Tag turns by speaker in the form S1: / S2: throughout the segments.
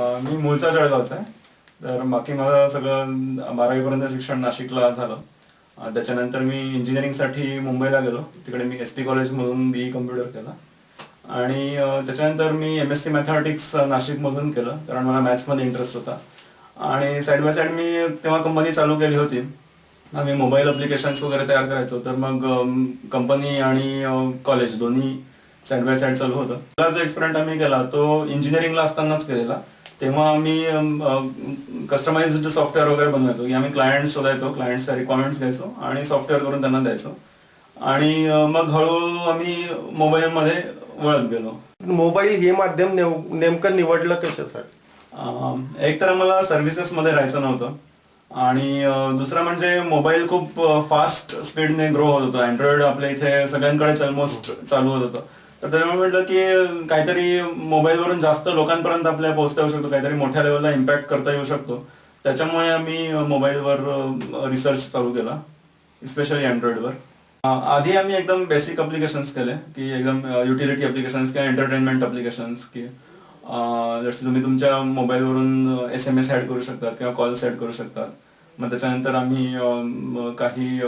S1: मी मूळचा जळगावचा आहे. तर बाकी माझं सगळं बारावीपर्यंत शिक्षण नाशिकला झालं. त्याच्यानंतर मी इंजिनिअरिंगसाठी मुंबईला गेलो. तिकडे मी एस पी कॉलेजमधून बी कम्प्युटर केला. आणि त्याच्यानंतर मी एम एस सी मॅथमॅटिक्स नाशिकमधून केलं. कारण मला मॅथ्समध्ये इंटरेस्ट होता. आणि साईड बाय साईड मी तेव्हा कंपनी चालू केली होती. आम्ही मोबाईल अप्लिकेशन्स वगैरे तयार करायचो. तर मग कंपनी आणि कॉलेज दोन्ही साईड बाय साईड चालू होतं. पहिला जो एक्सपेरिमेंट आम्ही केला तो इंजिनिअरिंगला असतानाच केलेला. तेव्हा आम्ही कस्टमाइज्ड सॉफ्टवेअर वगैरे बनवायचो. की आम्ही क्लायंट शोधायचो क्लायंटच्या रिक्वायरमेंट्स द्यायचो आणि सॉफ्टवेअर करून त्यांना द्यायचो. आणि मग हळूहळू आम्ही मोबाईलमध्ये वळत गेलो.
S2: मोबाईल हे माध्यम नेमकं निवडलं कशासाठी?
S1: एक तर मला सर्व्हिसेस मध्ये राहायचं नव्हतं. आणि दुसरं म्हणजे मोबाईल खूप फास्ट स्पीडने ग्रो होत होतं. अँड्रॉइड आपल्या इथे सगळ्यांकडेच ऑलमोस्ट चालू होत होतं. तर त्यामुळे म्हटलं की काहीतरी मोबाईलवरून जास्त लोकांपर्यंत आपल्याला पोहोचता येऊ शकतो. काहीतरी मोठ्या लेवलला इम्पॅक्ट करता येऊ शकतो. त्याच्यामुळे आम्ही मोबाईलवर रिसर्च चालू केला. स्पेशली अँड्रॉइडवर वर आधी आम्ही एकदम बेसिक अप्लिकेशन्स केले. की एकदम युटिलिटी अप्लिकेशन्स किंवा एंटरटेनमेंट अप्लिकेशन्स की जसं तुम्ही तुमच्या मोबाईलवरून एस एम एस ऍड करू शकतात किंवा कॉल्स ऍड करू शकतात. मग त्याच्यानंतर आम्ही काही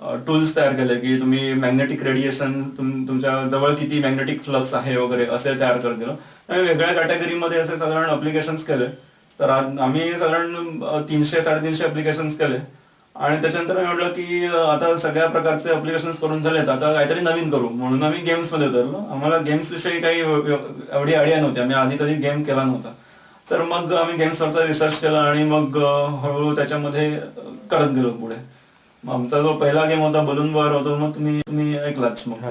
S1: टूल्स तयार केले की तुम्ही मॅग्नेटिक रेडिएशन तुमच्या जवळ किती मॅग्नेटिक फ्लक्स आहे वगैरे असे तयार करत. गेलो वेगळ्या कॅटेगरीमध्ये असे साधारण अप्लिकेशन्स केले. तर आम्ही साधारण तीनशे साडेतीनशे अप्लिकेशन्स केले. आणि त्याच्यानंतर आम्ही म्हटलं की आता सगळ्या प्रकारचे अप्लिकेशन करून झालेत. आता काहीतरी नवीन करू. म्हणून आम्ही गेम्समध्ये उतरलो. आम्हाला गेम्स विषयी काही एवढी आयडिया नव्हती. आम्ही आधी कधी गेम केला नव्हता. तर मग आम्ही गेम्सवरचा रिसर्च केला आणि मग हळूहळू त्याच्यामध्ये करत गेलो पुढे. मग आमचा जो पहिला गेम होता बलून वर होतो मग तुम्ही तुम्ही ऐकलाच मग.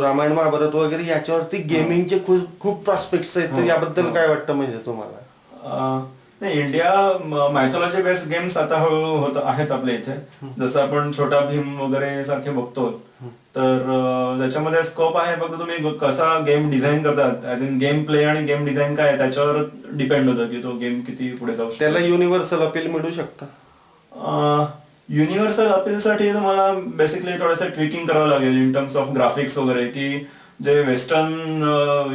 S2: रामायण महाभारत वगैरे याच्यावरती गेमिंगचे खूप खूप प्रॉस्पेक्ट आहेत तर. याबद्दल काय वाटतं म्हणजे तुम्हाला?
S1: नाही इंडिया मायथॉलॉजी बेस्ड गेम्स आता हळूहळू होत आहेत आपल्या इथे. जसं आपण छोटा भीम वगैरे सारखे बघतो तर त्याच्यामध्ये स्कोप आहे फक्त तुम्ही कसा गेम डिझाईन करतात ऍज इन गेम प्ले आणि गेम डिझाईन काय त्याच्यावर डिपेंड होतं की तो गेम किती पुढे जाऊ
S2: त्याला युनिव्हर्सल अपील मिळू शकतं.
S1: युनिव्हर्सल अपीलसाठी तुम्हाला बेसिकली थोडंसं ट्विकिंग करावं लागेल इन टर्म्स ऑफ ग्राफिक्स वगैरे की जे वेस्टर्न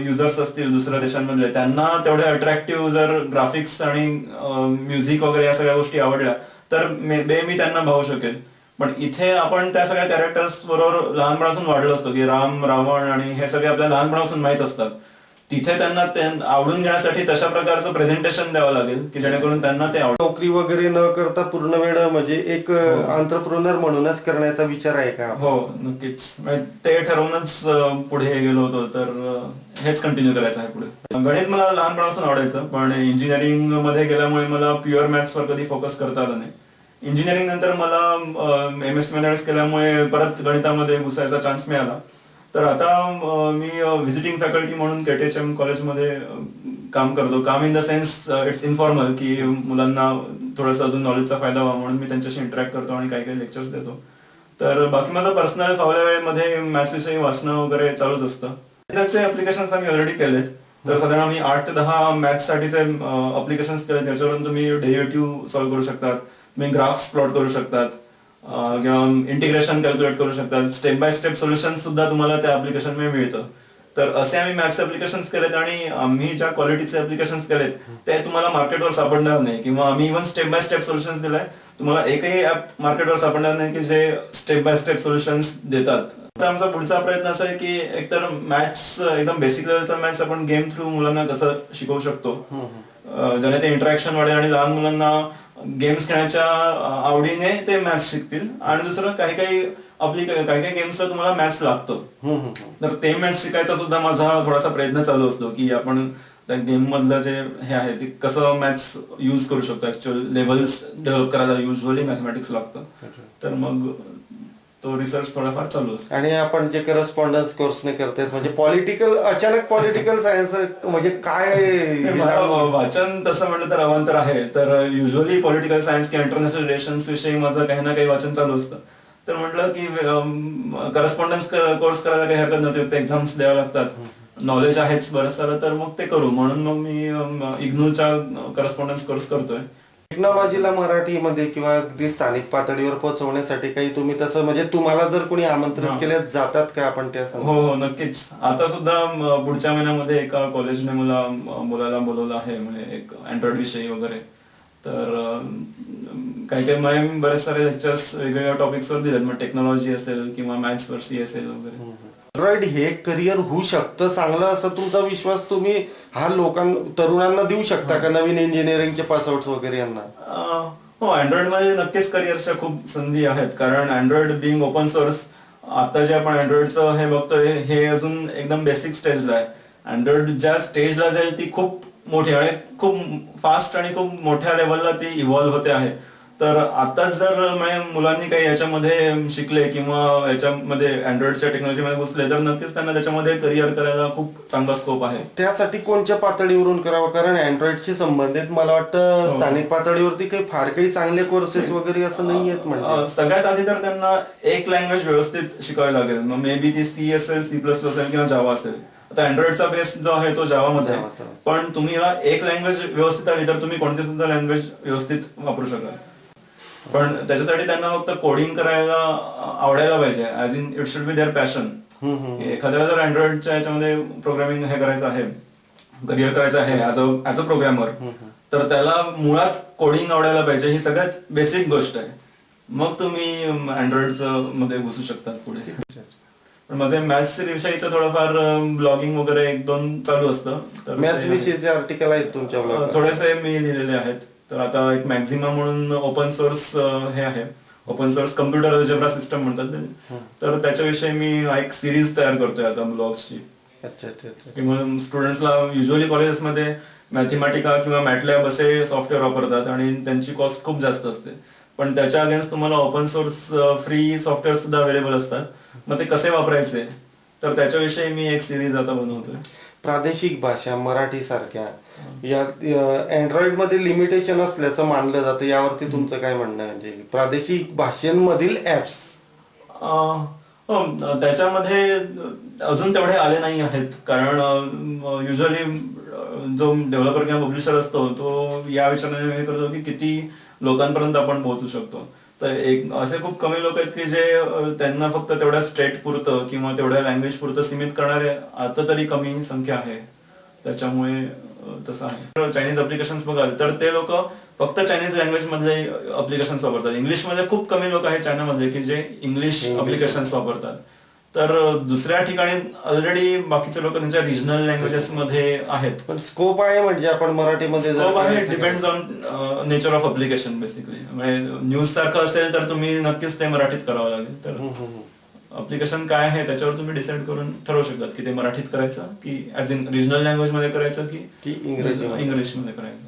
S1: युजर्स uh, असतील दुसऱ्या देशांमधले त्यांना तेवढे अट्रॅक्टिव्ह जर ग्राफिक्स आणि uh, म्युझिक वगैरे या सगळ्या गोष्टी आवडल्या तर मे बे मी त्यांना भाऊ शकेल. पण इथे आपण त्या सगळ्या कॅरेक्टर्स बरोबर लहानपणापासून वाढलो असतो की राम रावण आणि हे सगळे आपल्या लहानपणापासून माहीत असतात. तिथे त्यांना आवडून घेण्यासाठी तशा प्रकारचं प्रेझेंटेशन द्यावं लागेल की जेणेकरून त्यांना ते आवडेल
S2: नोकरी वगैरे न करता पूर्ण वेळ म्हणजे एक अंतरप्रोनर म्हणूनच करण्याचा विचार आहे का?
S1: हो नक्कीच. ते ठरवूनच पुढे गेलो होतो तर हेच कंटिन्यू करायचं आहे पुढे. गणित मला लहानपणापासून आवडायचं पण इंजिनिअरिंगमध्ये गेल्यामुळे मला प्युअर मॅथ्स वर कधी फोकस करता आलं नाही. इंजिनिअरिंग नंतर मला एम एस मॅथमॅटिक्स केल्यामुळे परत गणितामध्ये घुसायचा चान्स मिळाला. तर आता मी व्हिजिटिंग फॅकल्टी म्हणून केटीएचएम कॉलेजमध्ये काम करतो. काम in the sense it's informal की मुलांना थोडंसं अजून नॉलेजचा फायदा व्हावा म्हणून मी त्यांच्याशी इंटरॅक्ट करतो आणि काही काही लेक्चर्स देतो. तर बाकी माझं पर्सनल फावल्या वेळेमध्ये मॅथ्स विषयी वाचणं वगैरे चालूच असतं. त्याचे अप्लिकेशन्स आम्ही ऑलरेडी केलेत. तर साधारण आम्ही आठ ते दहा मॅथ्स साठीचे अप्लिकेशन्स केले त्याच्यावरून तुम्ही डेरिव्हेटिव्ह सॉल्व्ह करू शकतात. तुम्ही ग्राफ्स प्लॉट करू शकतात. किंवा इंटिग्रेशन कॅल्क्युलेट करू शकतात. स्टेप बाय स्टेप सोल्युशन सुद्धा तुम्हाला त्या ऍप्लिकेशनमध्ये मिळतं. तर असे आम्ही मॅथ्स ऍप्लिकेशन्स केलेत आणि आम्ही ज्या क्वालिटीचे ऍप्लिकेशन्स केलेत ते तुम्हाला मार्केटवर सापडणार नाही. किंवा आम्ही even step by step solutions दिलाय तुम्हाला एकही ऍप मार्केटवर सापडणार नाही की जे स्टेप बाय स्टेप सोल्युशन्स देतात. आता आमचा पुढचा प्रयत्न असा आहे की एकतर मॅथ्स एकदम बेसिक लेवलचा मॅथ्स आपण गेम थ्रू मुलांना कसं शिकवू शकतो. ज्याने ते इंटरॅक्शन वाढेल आणि लहान मुलांना गेम्स खेळण्याच्या आवडीने ते मॅथ्स शिकतील. आणि दुसरं काही काही आपली काही काही गेम्सला तुम्हाला मॅथ्स लागतं. तर ते मॅथ्स शिकायचा सुद्धा माझा थोडासा प्रयत्न चालू असतो की आपण त्या गेम मधलं जे हे आहे ते कसं मॅथ्स युज करू शकतो. ऍक्च्युअल लेवल्स डेव्हलप करायला युजली मॅथमॅटिक्स लागतं. तर मग तो रिसर्च थोडाफार चालू असतो.
S2: आणि आपण जे करस्पॉन्डन्स कोर्सने करतायत म्हणजे पॉलिटिकल अचानक पॉलिटिकल सायन्स म्हणजे काय
S1: वाचन तसं म्हणलं तर अवांतर आहे तर युजली पॉलिटिकल सायन्स किंवा इंटरनॅशनल रिलेशन्स विषयी माझं काही ना काही वाचन चालू असतं. तर म्हटलं की करस्पॉन्डन्स कोर्स करायला काही हरकत नव्हती एक्झाम्स द्याव्या लागतात. नॉलेज आहेच सारं तर मग ते करू. म्हणून मग मी इग्नूच्या करस्पॉन्डन्स कोर्स करतोय.
S2: टेक्नॉलॉजीला मराठीमध्ये किंवा अगदी स्थानिक पातळीवर पोहोचवण्यासाठी काही तुम्ही तसं म्हणजे तुम्हाला जर कोणी आमंत्रित
S1: हा.
S2: केलं जातात का आपण त्या
S1: हो? हो नक्कीच. आता सुद्धा पुढच्या महिन्यामध्ये एका कॉलेजने मला बोलायला बोलवलं आहे म्हणजे एक अँड्रॉइड विषयी वगैरे. तर काही काही म्हणजे बरेच सारे लेक्चर्स वेगवेगळ्या टॉपिक्सवर दिलेत. मग टेक्नॉलॉजी असेल किंवा मॅथ्सवर सी असेल वगैरे.
S2: अँड्रॉइड हे करिअर होऊ शकतं. चांगलं असं तुमचा विश्वास तुम्ही हा लोकां तरुणांना देऊ शकता का? नवीन इंजिनिअरिंगचे पासआउट वगैरे यांना?
S1: हो अँड्रॉइडमध्ये नक्कीच करिअरच्या खूप संधी आहेत. कारण अँड्रॉइड बिंग ओपन सोर्स आता जे आपण अँड्रॉइडचं हे बघतोय हे अजून एकदम बेसिक स्टेजला आहे. अँड्रॉइड ज्या स्टेजला जाईल ती खूप मोठी आणि खूप फास्ट आणि खूप मोठ्या लेवलला ती इव्हॉल्व्ह होते आहे. तर आताच जर म्हणजे मुलांनी काही याच्यामध्ये शिकले किंवा याच्यामध्ये अँड्रॉइडच्या टेक्नॉलॉजीमध्ये घुसले तर नक्कीच त्यांना त्याच्यामध्ये करिअर करायला खूप चांगला स्कोप आहे
S2: त्यासाठी कोणत्या पातळीवरून करावं कारण अँड्रॉइडशी संबंधित मला वाटतं
S1: हो.
S2: स्थानिक पातळीवरती काही फार काही चांगले कोर्सेस वगैरे असं नाही आहेत म्हणजे
S1: सगळ्यात आधी तर त्यांना एक लँग्वेज व्यवस्थित शिकावी लागेल मग मे बी ती सी असेल सी प्लस प्लस असेल किंवा जावा असेल आता अँड्रॉइडचा बेस जो आहे तो जावामध्ये आहे.
S2: जावाचा.
S1: पण तुम्ही एक लँग्वेज व्यवस्थित आली तर तुम्ही कोणती सुद्धा लँग्वेज व्यवस्थित वापरू शकाल पण त्याच्यासाठी त्यांना फक्त कोडिंग करायला आवडायला पाहिजे. As in it should be there passion एखाद्याला जर अँड्रॉइडच्या याच्यामध्ये प्रोग्रामिंग हे करायचं आहे करिअर करायचं आहे ऍज अ प्रोग्रामर तर त्याला मुळात कोडिंग आवडायला पाहिजे. ही सगळ्यात बेसिक गोष्ट आहे. मग तुम्ही अँड्रॉइडमध्ये घुसू शकतात पुढे. पण माझे मॅथ्स विषयीचं थोडंफार ब्लॉगिंग वगैरे एक दोन चालू असतं. तर
S2: मॅथ्स विषयीचे आर्टिकल आहेत तुमच्या.
S1: थोडेसे मी लिहिलेले आहेत. तर आता एक मॅक्झिमा म्हणून ओपन सोर्स हे आहे. Open source computer algebra system म्हणतात. तर त्याच्याविषयी मी एक सिरीज तयार करतोय आता ब्लॉग्सची
S2: अच्छा अच्छा अच्छा.
S1: किंवा स्टुडंट्सला युजली कॉलेजेसमध्ये मॅथेमॅटिका किंवा मॅटलॅब असे सॉफ्टवेअर वापरतात आणि त्यांची कॉस्ट खूप जास्त असते. पण त्याच्या अगेन्स्ट तुम्हाला ओपन सोर्स फ्री सॉफ्टवेअर सुद्धा अवेलेबल असतात. मग ते कसे वापरायचे? तर त्याच्याविषयी मी एक सिरीज आता बनवतोय.
S2: प्रादेशिक भाषा मराठी सारख्या या अँड्रॉइडमध्ये लिमिटेशन असल्याचं मानलं जातं. यावरती तुमचं काय म्हणणं आहे म्हणजे प्रादेशिक भाषांमधील ऍप्स
S1: त्याच्यामध्ये अजून तेवढे आले नाही आहेत. कारण युजली जो डेव्हलपर किंवा पब्लिशर असतो तो या विचाराने करतो की किती लोकांपर्यंत आपण पोहोचू शकतो. तर एक असे खूप कमी लोक आहेत की जे त्यांना फक्त तेवढ्या स्टेट पुरतं किंवा तेवढ्या लँग्वेज पुरतं सीमित करणारे आता तरी कमी संख्या आहे. त्याच्यामुळे तसं आहे. चायनीज अप्लिकेशन बघाल तर ते लोक फक्त चायनीज लँग्वेज मधले अप्लिकेशन वापरतात. इंग्लिशमध्ये खूप कमी लोक आहेत चायनामध्ये की जे इंग्लिश अप्लिकेशन वापरतात. तर दुसऱ्या ठिकाणी ऑलरेडी बाकीचे लोक त्यांच्या रिजनल लँग्वेजेस मध्ये आहेत.
S2: पण स्कोप आहे म्हणजे आपण मराठीमध्ये
S1: स्कोप आहे depends on nature of application basically म्हणजे न्यूज सारखं असेल तर तुम्ही नक्कीच ते मराठीत करावं लागेल. तर. अप्लिकेशन काय आहे त्याच्यावर तुम्ही डिसाईड करून ठरवू शकतात की ते मराठीत करायचं की ऍज इन रिजनल लँग्वेजमध्ये करायचं की. इंग्लिशमध्ये करायचं.